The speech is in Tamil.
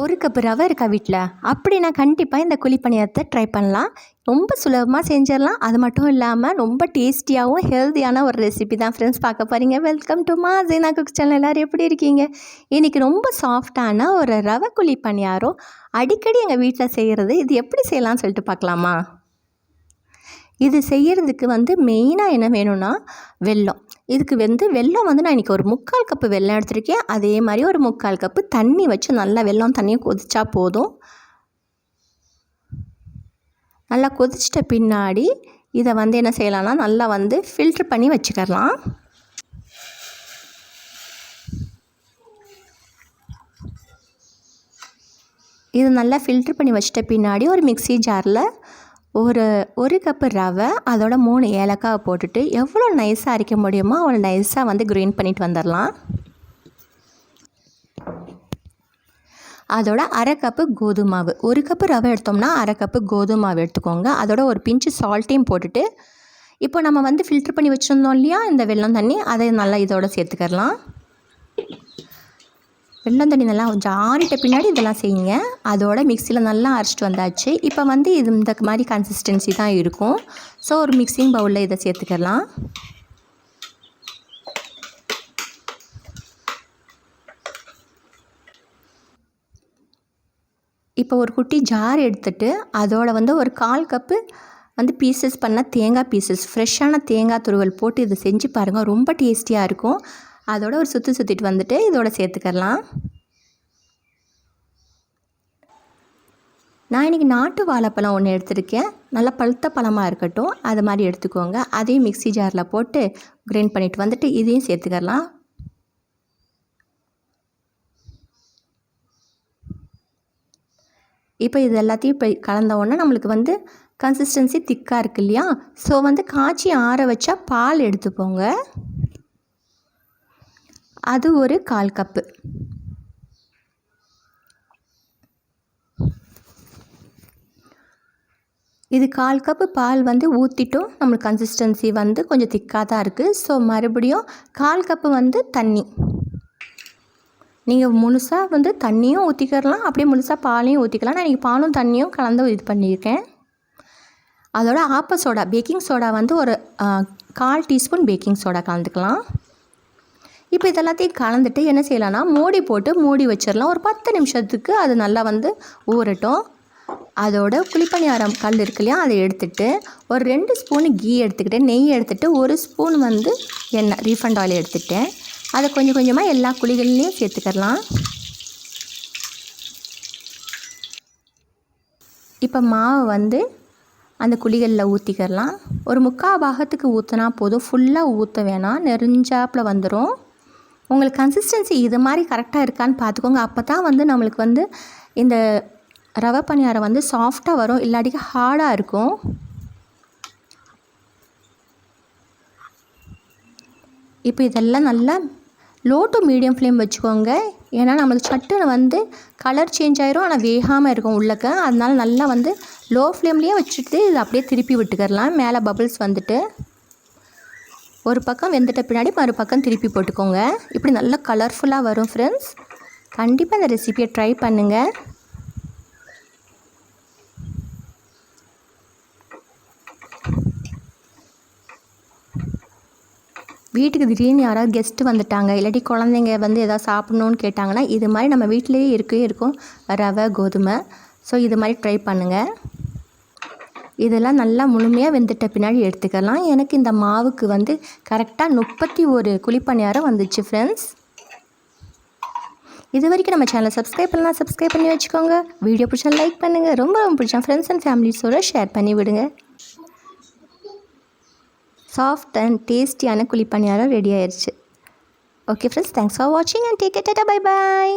ஒரு கப்பு ரவை இருக்கா வீட்டில் அப்படின்னா கண்டிப்பாக இந்த குழிப்பணியாரத்தை ட்ரை பண்ணலாம். ரொம்ப சுலபமாக செஞ்சிடலாம். அது மட்டும் இல்லாமல் ரொம்ப டேஸ்டியாகவும் ஹெல்த்தியான ஒரு ரெசிபி தான் ஃப்ரெண்ட்ஸ் பார்க்க போகிறீங்க வெல்கம் டு மா ஜீனா குக் சேனல் எல்லோரும் எப்படி இருக்கீங்க? இன்றைக்கி ரொம்ப சாஃப்டான ஒரு ரவை குழி பணியாரம் அடிக்கடி எங்கள் வீட்டில் செய்கிறது இது எப்படி செய்யலாம்னு சொல்லிட்டு பார்க்கலாமா? இது செய்கிறதுக்கு வந்து மெயினாக என்ன வேணும்னா வெல்லம். இதுக்கு வந்து வெல்லம் வந்து நான் இன்றைக்கி ஒரு முக்கால் கப்பு வெல்லம் எடுத்திருக்கேன். அதே மாதிரி ஒரு முக்கால் கப்பு தண்ணி வச்சு நல்லா வெல்லம் தண்ணியை கொதிச்சா போதும். நல்லா கொதிச்சிட்ட பின்னாடி இதை வந்து என்ன செய்யலாம்னா நல்லா வந்து ஃபில்ட்ரு பண்ணி வச்சுக்கலாம். இது நல்லா ஃபில்ட்ரு பண்ணி வச்சிட்ட பின்னாடி ஒரு மிக்ஸி ஜாரில் ஒரு ஒரு கப்பு ரவை அதோட மூணு ஏலக்காய் போட்டுட்டு எவ்வளோ நைஸாக அரைக்க முடியுமோ அவ்வளோ நைஸாக வந்து க்ரீன் பண்ணிட்டு வந்துடலாம். அதோட அரை கப்பு கோதுமை மாவு ஒரு கப்பு ரவை எடுத்தோம்னா அரை கப்பு கோதுமை மாவு எடுத்துக்கோங்க. அதோட ஒரு பிஞ்சு சால்ட்டையும் போட்டுட்டு இப்போ நம்ம வந்து ஃபில்ட்ரு பண்ணி வச்சுருந்தோம் இல்லையா இந்த வெள்ளம் தண்ணி அதை நல்லா இதோட சேர்த்துக்கலாம் வெள்ளம் தண்ணி நல்லா கொஞ்சம் ஆறிட்ட பின்னாடி இதெல்லாம் செய்யுங்க. அதோட மிக்சியில் நல்லா அரைச்சிட்டு வந்தாச்சு. இப்போ வந்து இது இந்த மாதிரி கன்சிஸ்டன்சி தான் இருக்கும். ஸோ ஒரு மிக்சிங் பவுலில் இதை சேர்த்துக்கலாம். இப்போ ஒரு குட்டி ஜார் எடுத்துட்டு அதோட வந்து ஒரு கால் கப்பு வந்து பீசஸ் பண்ண தேங்காய் பீசஸ் ஃப்ரெஷ்ஷான தேங்காய் துருவல் போட்டு இதை செஞ்சு பாருங்கள் ரொம்ப டேஸ்டியாக இருக்கும். அதோட ஒரு சுற்றி சுற்றிட்டு வந்துட்டு இதோட சேர்த்துக்கலாம் நான் இன்றைக்கி நாட்டு வாழைப்பழம் ஒன்று எடுத்திருக்கேன். நல்லா பழுத்த பழமாக இருக்கட்டும். அது மாதிரி எடுத்துக்கோங்க. அதையும் மிக்ஸி ஜாரில் போட்டு கிரைண்ட் பண்ணிவிட்டு வந்துட்டு இதையும் சேர்த்துக்கலாம் இப்போ இது எல்லாத்தையும் இப்போ கலந்த உடனே நம்மளுக்கு வந்து கன்சிஸ்டன்சி திக்காக இருக்கு இல்லையா? ஸோ வந்து காய்ச்சி ஆற வச்சா பால் எடுத்துப்போங்க அது ஒரு கால் கப்பு. இது கால் கப்பு பால் வந்து ஊற்றிட்டும் நம்மளுக்கு கன்சிஸ்டன்சி வந்து கொஞ்சம் திக்காக தான் இருக்குது ஸோ மறுபடியும் கால் கப்பு வந்து தண்ணி. நீங்கள் முழுசாக வந்து தண்ணியும் ஊற்றிக்கிறலாம் அப்படியே முழுசாக பாலையும் ஊற்றிக்கலாம் நான் இன்றைக்கி பாலும் தண்ணியும் கலந்து இது பண்ணியிருக்கேன். அதோட ஆப்ப சோடா பேக்கிங் சோடா வந்து ஒரு கால் டீஸ்பூன் பேக்கிங் சோடா கலந்துக்கலாம். இப்போ இதெல்லாத்தையும் கலந்துட்டு என்ன செய்யலாம்னா மூடி போட்டு மூடி வச்சிடலாம். ஒரு பத்து நிமிஷத்துக்கு அது நல்லா வந்து ஊறட்டும். அதோட குழிப்பணியாரம் கல் இருக்கு இல்லையா அதை எடுத்துகிட்டு ஒரு ரெண்டு ஸ்பூன் கீ எடுத்துக்கிட்டேன். நெய் எடுத்துகிட்டு ஒரு ஸ்பூன் வந்து எண்ணெய் ரீஃபண்ட் ஆயில் எடுத்துகிட்டேன் அதை கொஞ்சம் கொஞ்சமாக எல்லா குழிகள்லேயும் சேர்த்துக்கலாம் இப்போ மாவை வந்து அந்த குழிகளில் ஊற்றிக்கிறலாம் ஒரு முக்கால் பாகத்துக்கு ஊற்றினா போதும். ஃபுல்லாக ஊற்ற வேணாம். நெறிஞ்சாப்பில் வந்துடும் உங்களுக்கு கன்சிஸ்டன்சி இது மாதிரி கரெக்டாக இருக்கான்னு பார்த்துக்கோங்க. அப்போ தான் வந்து நம்மளுக்கு வந்து இந்த ரவை பணியாரம் வந்து சாஃப்டாக வரும் இல்லாட்டிக்கு ஹார்டாக இருக்கும். இப்போ இதெல்லாம் நல்லா லோ டு மீடியம் ஃப்ளேம் வச்சுக்கோங்க. ஏன்னா நம்மளுக்கு சட்டுன்னு வந்து கலர் சேஞ்ச் ஆயிரும் ஆனால் வேகாமல் இருக்கும் உள்ளக்க. அதனால நல்லா வந்து லோ ஃப்ளேம்லேயே வச்சுட்டு இதை அப்படியே திருப்பி விட்டுக்கரலாம் மேலே பபிள்ஸ் வந்துட்டு. ஒரு பக்கம் வெந்துட்ட பின்னாடி மறுபக்கம் திருப்பி போட்டுக்கோங்க. இப்படி நல்லா கலர்ஃபுல்லாக வரும் ஃப்ரெண்ட்ஸ் கண்டிப்பாக இந்த ரெசிபியை ட்ரை பண்ணுங்கள் வீட்டுக்கு திடீர்னு யாராவது கெஸ்ட்டு வந்துட்டாங்க இல்லாட்டி குழந்தைங்க வந்து எதாவது சாப்பிட்ணுன்னு கேட்டாங்கன்னா இது மாதிரி நம்ம வீட்டிலேயே இருக்கவே இருக்கும். ரவை கோதுமை. ஸோ இது மாதிரி ட்ரை பண்ணுங்கள் இதெல்லாம் நல்லா முழுமையாக வெந்துட்ட பின்னாடி எடுத்துக்கலாம். எனக்கு இந்த மாவுக்கு வந்து கரெக்டாக முப்பத்தி ஒரு குழிப்பணியாரம் வந்துச்சு ஃப்ரெண்ட்ஸ் இது வரைக்கும் நம்ம சேனலை சப்ஸ்கிரைப் பண்ணலாம் சப்ஸ்கிரைப் பண்ணி வச்சுக்கோங்க. வீடியோ பிடிச்சா லைக் பண்ணுங்கள் ரொம்ப ரொம்ப பிடிச்சா ஃப்ரெண்ட்ஸ் அண்ட் ஃபேமிலிஸோடு ஷேர் பண்ணி விடுங்க. சாஃப்ட் அண்ட் டேஸ்டியான குழிப்பணியாரம் ரெடி ஆயிடுச்சு ஓகே ஃப்ரெண்ட்ஸ் தேங்க்ஸ் ஃபார் வாட்சிங் and take care bye bye